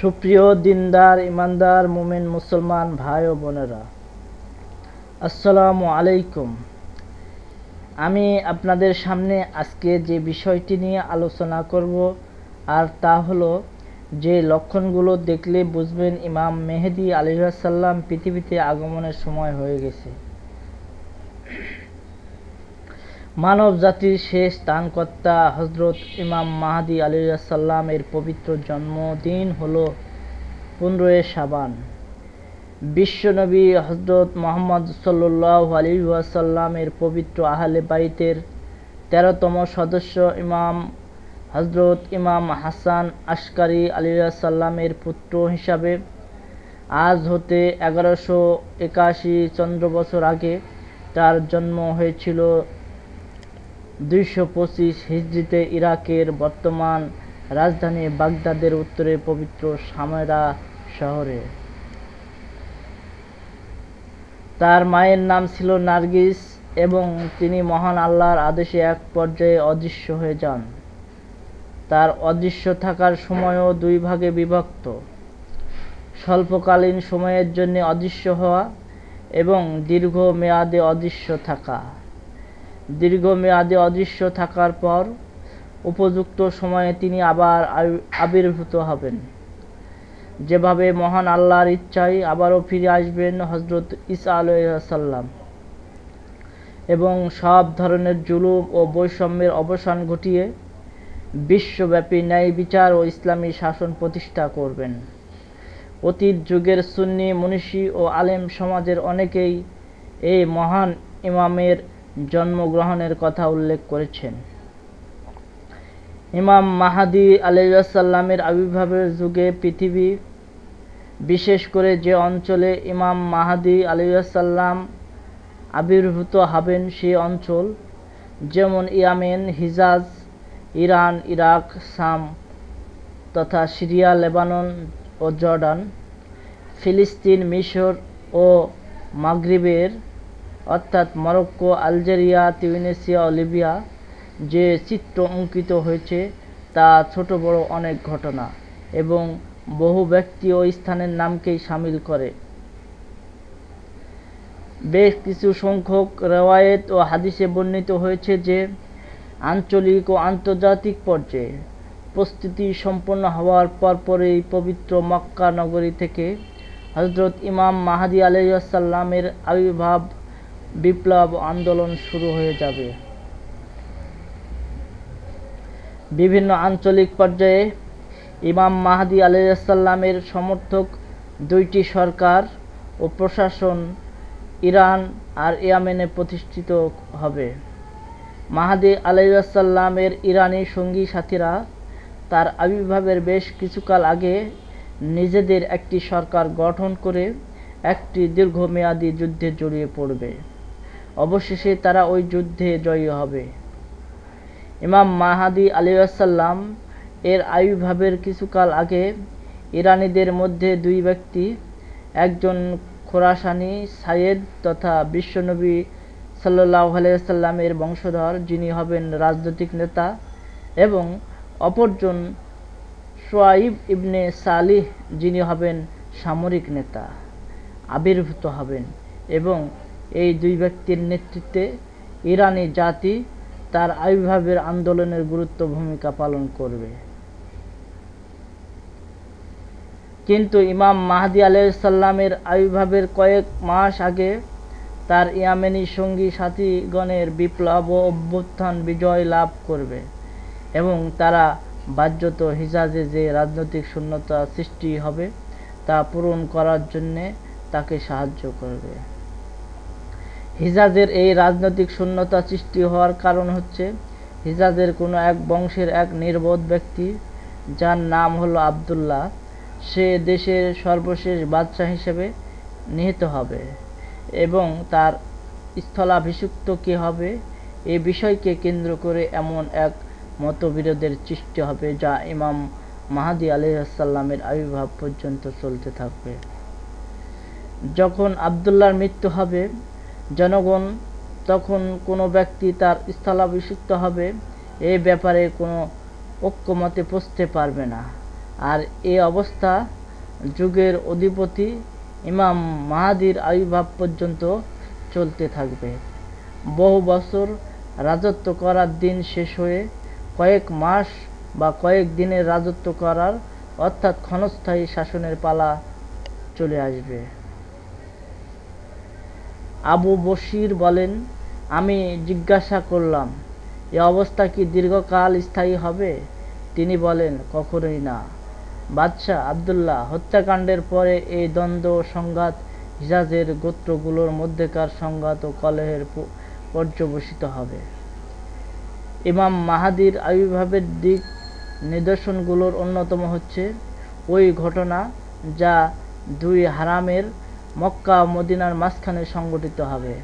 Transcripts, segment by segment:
সুপ্রিয় দিনদার, ইমানদার, মুমিন, মুসলমান ভাই ও বোনেরা, আসসালামু আলাইকুম। আমি আপনাদের সামনে আজকে যে বিষয়টি নিয়ে আলোচনা করব, আর তা হলো যে লক্ষণগুলো দেখলে বুঝবেন ইমাম মেহেদি আলিহাসাল্লাম পৃথিবীতে আগমনের সময় হয়ে গেছে। মানব জাতির শেষ দানকর্তা হজরত ইমাম মাহাদি আলিয়াসাল্লাম এর পবিত্র জন্মদিন হল পনেরোই সাবান বিশ্বনবী হজরত মোহাম্মদ সাল্লাহ আলী ওয়াসাল্লামের পবিত্র আহলে বাইতের তেরোতম সদস্য ইমাম হজরত ইমাম হাসান আশকারি আলিয়াসাল্লামের পুত্র হিসাবে আজ হতে এগারোশো একাশি চন্দ্র বছর আগে তার জন্ম হয়েছিল দুইশো পঁচিশ হিজড়িতে ইরাকের বর্তমান রাজধানী বাগদাদের উত্তরে পবিত্র সামেরা শহরে। তার মায়ের নাম ছিল নার্গিস এবং তিনি মহান আল্লাহর আদেশে এক পর্যায়ে অদৃশ্য হয়ে যান। তার অদৃশ্য থাকার সময়ও দুই ভাগে বিভক্ত। স্বল্পকালীন সময়ের জন্য অদৃশ্য হওয়া এবং দীর্ঘ মেয়াদে অদৃশ্য থাকা। দীর্ঘমেয়াদে অদৃশ্য থাকার পর উপযুক্ত সময়ে তিনি আবার আবির্ভূত হবেন। যেভাবে মহান আল্লাহর ইচ্ছায় আবারও ফিরে আসবেন হজরত ইসা আলাইসাল্লাম এবং সব ধরনের জুলুম ও বৈষম্যের অবসান ঘটিয়ে বিশ্বব্যাপী ন্যায় বিচার ও ইসলামী শাসন প্রতিষ্ঠা করবেন। অতীত যুগের সুন্নি, মনীষী ও আলেম সমাজের অনেকেই এই মহান ইমামের জন্মগ্রহণের কথা উল্লেখ করেছেন। ইমাম মাহাদি আলাইসাল্লামের আবির্ভাবের যুগে পৃথিবী, বিশেষ করে যে অঞ্চলে ইমাম মাহাদি আলাইসাল্লাম আবির্ভূত হবেন সে অঞ্চল, যেমন ইয়ামেন, হিজাজ, ইরান, ইরাক সাম তথা সিরিয়া, লেবানন ও জর্ডান, ফিলিস্তিন, মিশর ও মাগরিবের অর্থাৎ মরক্কো, আলজেরিয়া, তিউনেসিয়া ও লিবিয়া যে চিত্র অঙ্কিত হয়েছে, তা ছোট বড় অনেক ঘটনা এবং বহু ব্যক্তি ও স্থানের নামকেই সামিল করে। বেশ কিছু সংখ্যক রেওয়ায়েত ও হাদিসে বর্ণিত হয়েছে যে, আঞ্চলিক ও আন্তর্জাতিক পর্যায়ে প্রস্তুতি সম্পন্ন হওয়ার পরপরেই পবিত্র মক্কা নগরী থেকে হজরত ইমাম মাহাদি আলাইসাল্লামের আবির্ভাব বিপ্লব আন্দোলন শুরু হয়ে যাবে। বিভিন্ন আঞ্চলিক পর্যায়ে ইমাম মাহাদি আলাইসাল্লামের সমর্থক দুইটি সরকার ও প্রশাসন ইরান আর ইয়ামেনে প্রতিষ্ঠিত হবে। মাহাদি আলাইসাল্লামের ইরানি সঙ্গী সাথীরা তার আবির্ভাবের বেশ কিছুকাল আগে নিজেদের একটি সরকার গঠন করে একটি দীর্ঘমেয়াদী যুদ্ধে জড়িয়ে পড়বে। অবশেষে তারা ওই যুদ্ধে জয়ী হবে। ইমাম মাহাদি আলিয়াসাল্লাম এর আবির্ভাবের কিছুকাল আগে ইরানিদের মধ্যে দুই ব্যক্তি, একজন খোরাসানি সাইয়েদ তথা বিশ্বনবী সাল্লাহ আলিয়াল্লামের বংশধর, যিনি হবেন রাজনৈতিক নেতা এবং অপরজন সোয়াইব ইবনে সালিহ, যিনি হবেন সামরিক নেতা, আবির্ভূত হবেন এবং এই দুই ব্যক্তির নেতৃত্বে ইরানি জাতি তার আবির্ভাবের আন্দোলনের গুরুত্ব ভূমিকা পালন করবে। কিন্তু ইমাম মাহাদি আলাইসাল্লামের আবির্ভাবের কয়েক মাস আগে তার ইয়ামেনি সঙ্গী সাথীগণের বিপ্লব ও অভ্যুত্থান বিজয় লাভ করবে এবং তারা বাহ্যত হিজাজে যে রাজনৈতিক শূন্যতা সৃষ্টি হবে তা পূরণ করার জন্যে তাকে সাহায্য করবে। হিজাজের এই রাজনৈতিক শূন্যতা সৃষ্টি হওয়ার কারণ হচ্ছে হিজাজের কোনো এক বংশের এক নির্বোধ ব্যক্তি, যার নাম হলো আবদুল্লাহ, সে দেশের সর্বশেষ বাদশাহ হিসেবে নিহিত হবে এবং তার স্থলাভিষিক্ত কে হবে এ বিষয়কে কেন্দ্র করে এমন এক মতবিরোধের সৃষ্টি হবে যা ইমাম মাহাদি আলহাসাল্লামের আবির্ভাব পর্যন্ত চলতে থাকবে। যখন আবদুল্লার মৃত্যু হবে জনগণ তখন কোনো ব্যক্তি তার স্থলাভিষিক্ত হবে, এ ব্যাপারে কোনো ঐক্যমতে পৌঁছতে পারবে না। আর এ অবস্থা যুগের অধিপতি ইমাম মাহাদির আবির্ভাব পর্যন্ত চলতে থাকবে। বহু বছর রাজত্ব করার দিন শেষ হয়ে কয়েক মাস বা কয়েক দিনের রাজত্ব করার অর্থাৎ ক্ষণস্থায়ী শাসনের পালা চলে আসবে। আবু বশির বলেন, আমি জিজ্ঞাসা করলাম, এ অবস্থা কি দীর্ঘকাল স্থায়ী হবে? তিনি বলেন, কখনোই না। বাদশাহ আবদুল্লাহ হত্যাকাণ্ডের পরে এই দ্বন্দ্ব, সংঘাত, হিজাজের গোত্রগুলোর মধ্যেকার সংঘাত ও কলহের পর্যবসিত হবে। ইমাম মাহাদির আবির্ভাবের দিক নিদর্শনগুলোর অন্যতম হচ্ছে, ওই ঘটনা যা দুই হারামের মক্কা মদিনার মাঝখানে সংগঠিত হবে।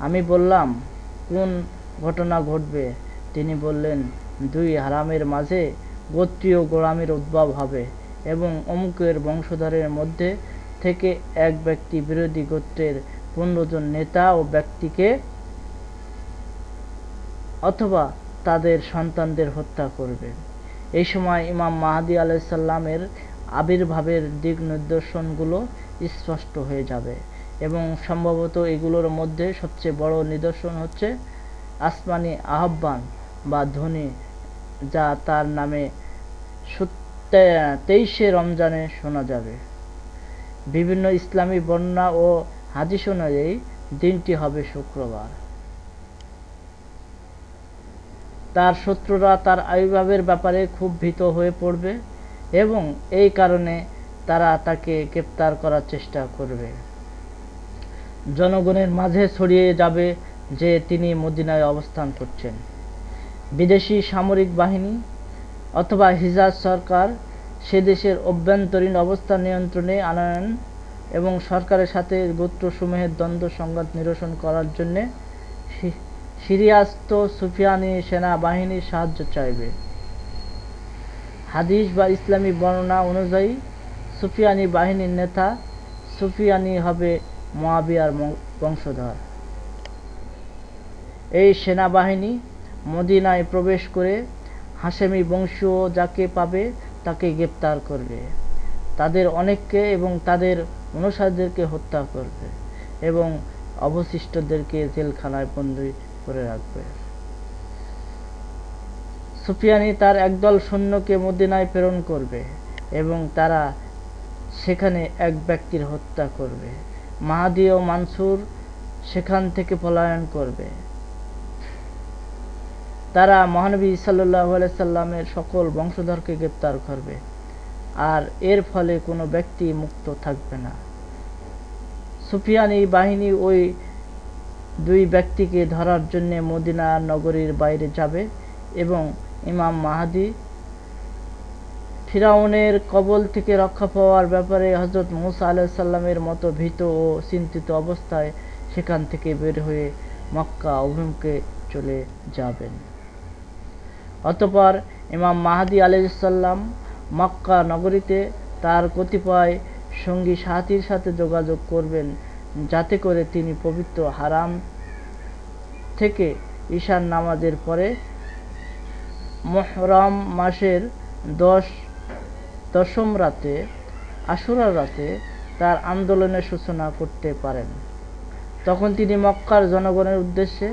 আমি বললাম, কোন ঘটনা ঘটবে? তিনি বললেন, দুই হারামের মাঝে গোত্রীয় গোড়ামির উদ্ভব হবে এবং অমুকের বংশধরের মধ্যে থেকে এক ব্যক্তি বিরোধী গোত্রের পনেরো জন নেতা ও ব্যক্তিকে অথবা তাদের সন্তানদের হত্যা করবে। এই সময় ইমাম মাহাদি আলাইসাল্লামের আবির্ভাবের দিক নিদর্শনগুলো স্পষ্ট হয়ে যাবে এবং সম্ভবত এগুলোর মধ্যে সবচেয়ে বড় নিদর্শন হচ্ছে আসমানি আহ্বান বা ধ্বনি, যা তার নামে তেইশে রমজানে শোনা যাবে। বিভিন্ন ইসলামী বর্ণনা ও হাদিস অনুযায়ী দিনটি হবে শুক্রবার। তার শত্রুরা তার আবির্ভাবের ব্যাপারে খুব ভীত হয়ে পড়বে। এবং এই কারণে তারা তাকে গ্রেপ্তার করার চেষ্টা করবে। জনগণের মাঝে ছড়িয়ে যাবে যে তিনি মদিনায় অবস্থান করছেন। বিদেশি সামরিক বাহিনী অথবা হিজাজ সরকার সে দেশের অভ্যন্তরীণ অবস্থা নিয়ন্ত্রণে আনেন এবং সরকারের সাথে গোত্রসমূহের দ্বন্দ্ব সংঘাত নিরসন করার জন্যে সিরিয়াস্ত সুফিয়ানি সেনাবাহিনীর সাহায্য চাইবে। হাদিস বা ইসলামী বর্ণনা অনুযায়ী সুফিয়ানি বাহিনীর নেতা, সুফিয়ানি হবে মোয়াবিয়ার বং- বংশধর। এই সেনাবাহিনী মদিনায় প্রবেশ করে হাশেমি বংশীয় যাকে পাবে তাকে গ্রেপ্তার করবে। তাদের অনেককে এবং তাদের অনুসারীদেরকে হত্যা করবে এবং অবশিষ্টদেরকে জেলখানায় বন্দী করে রাখবে। সুফিয়ানি তার একদল সৈন্যকে মদিনায় প্রেরণ করবে এবং তারা সেখানে এক ব্যক্তির হত্যা করবে। মাহাদি ও মানসুর সেখান থেকে পলায়ন করবে। তারা মহানবী সাল্লাহ সাল্লামের সকল বংশধরকে গ্রেপ্তার করবে, আর এর ফলে কোনো ব্যক্তি মুক্ত থাকবে না। সুফিয়ানি বাহিনী ওই দুই ব্যক্তিকে ধরার জন্য মদিনা নগরীর বাইরে যাবে এবং ইমাম মাহাদি। ফিরাউনের কবল থেকে রক্ষা পাওয়ার ব্যাপারে হজরত মুসা আলাইসাল্লামের মতো ভীত ও চিন্তিত অবস্থায় সেখান থেকে বের হয়ে মক্কা অভিমুখে চলে যাবেন। অতপর ইমাম মাহাদি আলাইসাল্লাম মক্কা নগরীতে তার কতিপয় সঙ্গী সাথীর সাথে যোগাযোগ করবেন, যাতে করে তিনি পবিত্র হারাম থেকে ঈশান নামাজের পরে মহরম মাসের দশ দশম রাতে, আশুরার রাতে তার আন্দোলনের সূচনা করতে পারেন। তখন তিনি মক্কার জনগণের উদ্দেশ্যে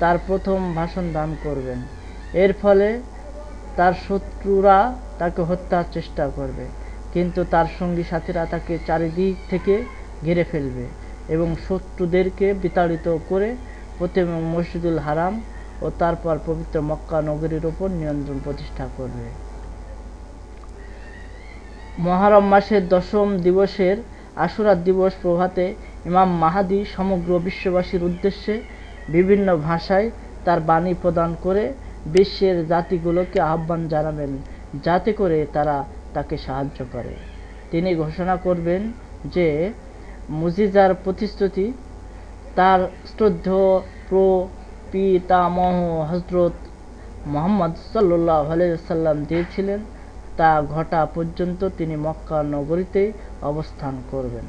তার প্রথম ভাষণ দান করবেন। এর ফলে তার শত্রুরা তাকে হত্যার চেষ্টা করবে, কিন্তু তার সঙ্গী সাথীরা তাকে চারিদিক থেকে ঘিরে ফেলবে এবং শত্রুদেরকে বিতাড়িত করে প্রথমে মসজিদুল হারাম ও তারপর পবিত্র মক্কা নগরীর ওপর নিয়ন্ত্রণ প্রতিষ্ঠা করবে। মহারম মাসের দশম দিবসের আশুরা দিবস প্রভাতে ইমাম মাহাদি সমগ্র বিশ্ববাসীর উদ্দেশ্যে বিভিন্ন ভাষায় তার বাণী প্রদান করে বিশ্বের জাতিগুলোকে আহ্বান জানাবেন, যাতে করে তারা তাকে সাহায্য করে। তিনি ঘোষণা করবেন যে, মুজিজার প্রতিশ্রুতি তার শ্রদ্ধেয় প্রপিতামহ হজরত মোহাম্মদ সাল্লাহ সাল্লাম দিয়েছিলেন। তা ঘটা পর্যন্ত তিনি মক্কা নগরীতেই অবস্থান করবেন।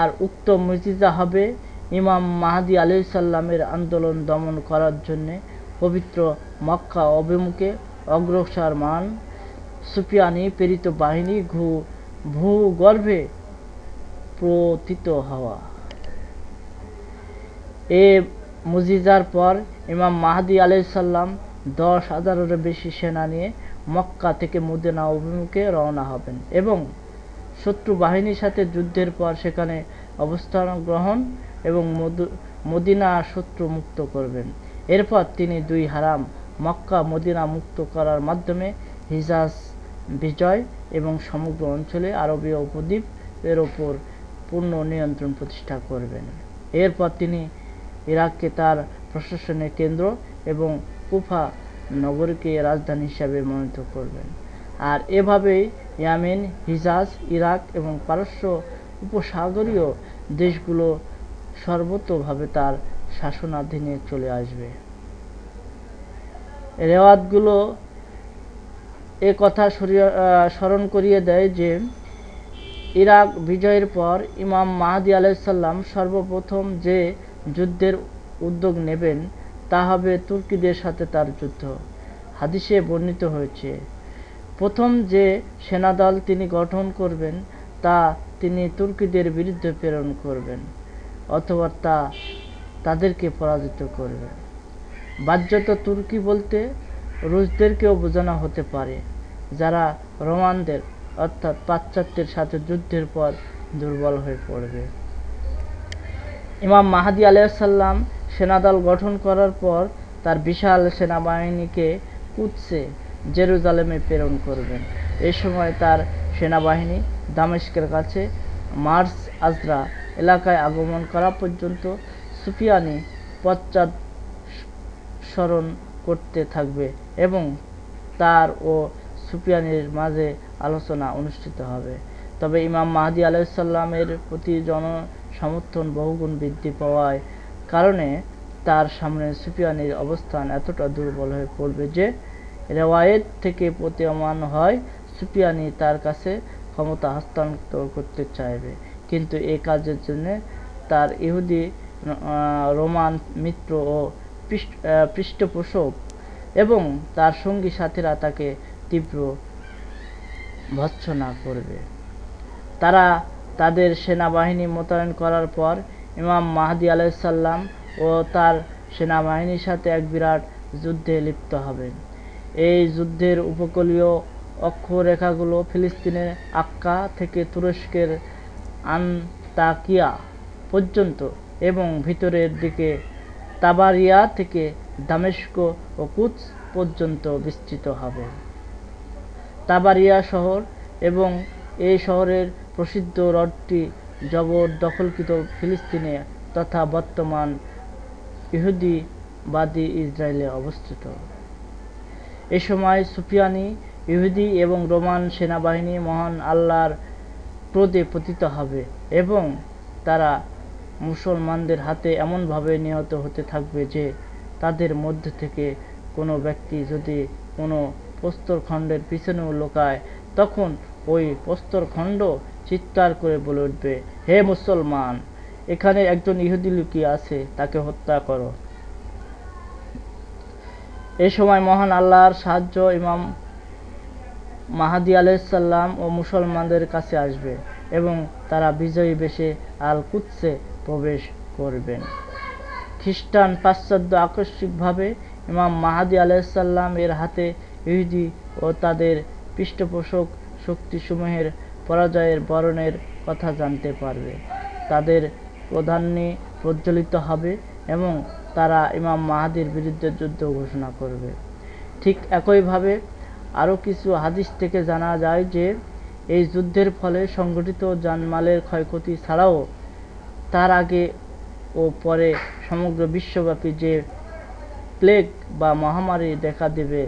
আর উক্ত মুজিজা হবে ইমাম মাহাদি আলি সাল্লামের আন্দোলন দমন করার জন্যে পবিত্র মক্কা অভিমুখে অগ্রসর মান। সুফিয়ানি প্রেরিত বাহিনী ঘু ভূগর্ভে প্রতীত হওয়া। এ মুজিজার পর ইমাম মাহাদি আলাইসাল্লাম দশ হাজারেরও বেশি সেনা নিয়ে মক্কা থেকে মদিনা অভিমুখে রওনা হবেন এবং শত্রু বাহিনীর সাথে যুদ্ধের পর সেখানে অবস্থান গ্রহণ এবং মদিনা শত্রু মুক্ত করবেন। এরপর তিনি দুই হারাম মক্কা মদিনা মুক্ত করার মাধ্যমে হিজাজ বিজয় এবং সমগ্র অঞ্চলে আরবীয় উপদ্বীপ এর ওপর পূর্ণ নিয়ন্ত্রণ প্রতিষ্ঠা করবেন। এরপর তিনি ইরাককে তার প্রশাসনের কেন্দ্র এবং কুফা নগরীকে রাজধানী হিসাবে মনোনীত করবেন। আর এভাবেই ইয়ামেন, হিজাজ, ইরাক এবং পারস্য উপসাগরীয় দেশগুলো সর্বতোভাবে তার শাসনাধীনে চলে আসবে। রেওয়াতগুলো এ কথা স্মরণ করিয়ে দেয় যে, ইরাক বিজয়ের পর ইমাম মাহাদি আলাইসাল্লাম সর্বপ্রথম যে যুদ্ধের উদ্যোগ নেবেন, তা হবে তুর্কিদের সাথে তার যুদ্ধ। হাদিসে বর্ণিত হয়েছে, প্রথম যে সেনাদল তিনি গঠন করবেন, তা তিনি তুর্কিদের বিরুদ্ধে প্রেরণ করবেন, অথবা তা তাদেরকে পরাজিত করবেন। বাহ্যত তুর্কি বলতে রুশদেরকেও বোঝানো হতে পারে, যারা রোমানদের, অর্থাৎ পাশ্চাত্যের সাথে যুদ্ধের পর দুর্বল হয়ে পড়বে। ইমাম মাহাদি আলাইসাল্লাম সেনাদল গঠন করার পর তার বিশাল সেনাবাহিনীকে কুৎসে জেরুজালেমে প্রেরণ করবেন। এই সময় তার সেনাবাহিনী দামেস্কের কাছে মার্স আজরা এলাকায় আগমন করা পর্যন্ত সুফিয়ানি পশ্চাৎ স্মরণ করতে থাকবে এবং তার ও সুফিয়ানির মাঝে আলোচনা অনুষ্ঠিত হবে। তবে ইমাম মাহাদি আলাইসাল্লামের প্রতি জনসমর্থন বহুগুণ বৃদ্ধি পাওয়ায় কারণে তার সামনে সুফিয়ানির অবস্থান এতটা দুর্বল হয়ে পড়বে যে রেওয়ায়েত থেকে প্রতীয়মান হয় সুফিয়ানি তার কাছে ক্ষমতা হস্তান্তর করতে চাইবে। কিন্তু এ কাজের জন্য তার ইহুদি রোমান মিত্র ও পৃষ্ঠপোষক এবং তার সঙ্গী সাথীরা তাকে তীব্র ভৎসনা করবে। তারা তাদের সেনাবাহিনী মোতায়েন করার পর ইমাম মাহাদি আলাইসাল্লাম ও তার সেনাবাহিনীর সাথে এক বিরাট যুদ্ধে লিপ্ত হবেন। এই যুদ্ধের উপকূলীয় অক্ষরেখাগুলো ফিলিস্তিনের আক্কা থেকে তুরস্কের আন্তাকিয়া পর্যন্ত এবং ভিতরের দিকে তাবারিয়া থেকে দামেস্ক ও কুচ পর্যন্ত বিস্তৃত হবে। তাবারিয়া শহর এবং এই শহরের প্রসিদ্ধ হ্রদটি জবরদখলকৃত ফিলিস্তিনে তথা বর্তমান ইহুদিবাদী ইসরায়েলে অবস্থিত। এ সময় সুফিয়ানি, ইহুদি এবং রোমান সেনাবাহিনী মহান আল্লাহর ক্রোধে পতিত হবে এবং তারা মুসলমানদের হাতে এমনভাবে নিহত হতে থাকবে যে তাদের মধ্যে থেকে কোনো ব্যক্তি যদি কোনো প্রস্তরখণ্ডের পিছনেও লোকায়, তখন ওই প্রস্তরখণ্ড চিৎকার করে বলে উঠবে, হে মুসলমান, এখানে একজন ইহুদি লুকিয়ে আছে, তাকে হত্যা করো। এ সময় মহান আল্লাহর সাহায্য ইমাম মাহাদি আলাইসাল্লাম ও মুসলমানদের কাছে আসবে এবং তারা বিজয়ী বেশে আল কুৎসে প্রবেশ করবেন। খ্রিস্টান পাশ্চাত্য আকস্মিকভাবে ইমাম মাহাদি আলাইসাল্লাম এর হাতে ইহুদি ও তাদের পৃষ্ঠপোষক শক্তিসমূহের পরাজয়ের বরণের কথা জানতে পারবে। তাদের প্রধান্যে প্রজ্বলিত হবে এবং তারা ইমাম মাহাদির বিরুদ্ধে যুদ্ধ ঘোষণা করবে। ঠিক একইভাবে আরও কিছু হাদিস থেকে জানা যায় যে, এই যুদ্ধের ফলে সংঘটিত জানমালের ক্ষয়ক্ষতি ছাড়াও তার আগে ও পরে সমগ্র বিশ্বব্যাপী যে প্লেগ বা মহামারী দেখা দেবে,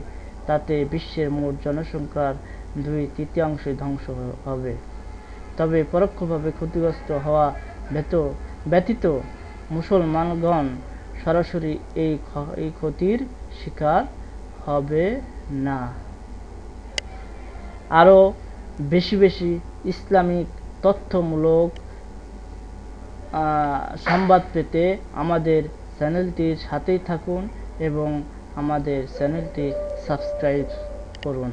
তাতে বিশ্বের মোট জনসংখ্যার দুই তৃতীয়াংশই ধ্বংস হবে। তবে পরোক্ষভাবে ক্ষতিগ্রস্ত হওয়া ব্যত ব্যতীত মুসলমানগণ সরাসরি এই এই ক্ষতির শিকার হবে না। আরও বেশি বেশি ইসলামিক তথ্যমূলক সংবাদ পেতে আমাদের চ্যানেলটির সাথেই থাকুন এবং আমাদের চ্যানেলটি সাবস্ক্রাইব করুন।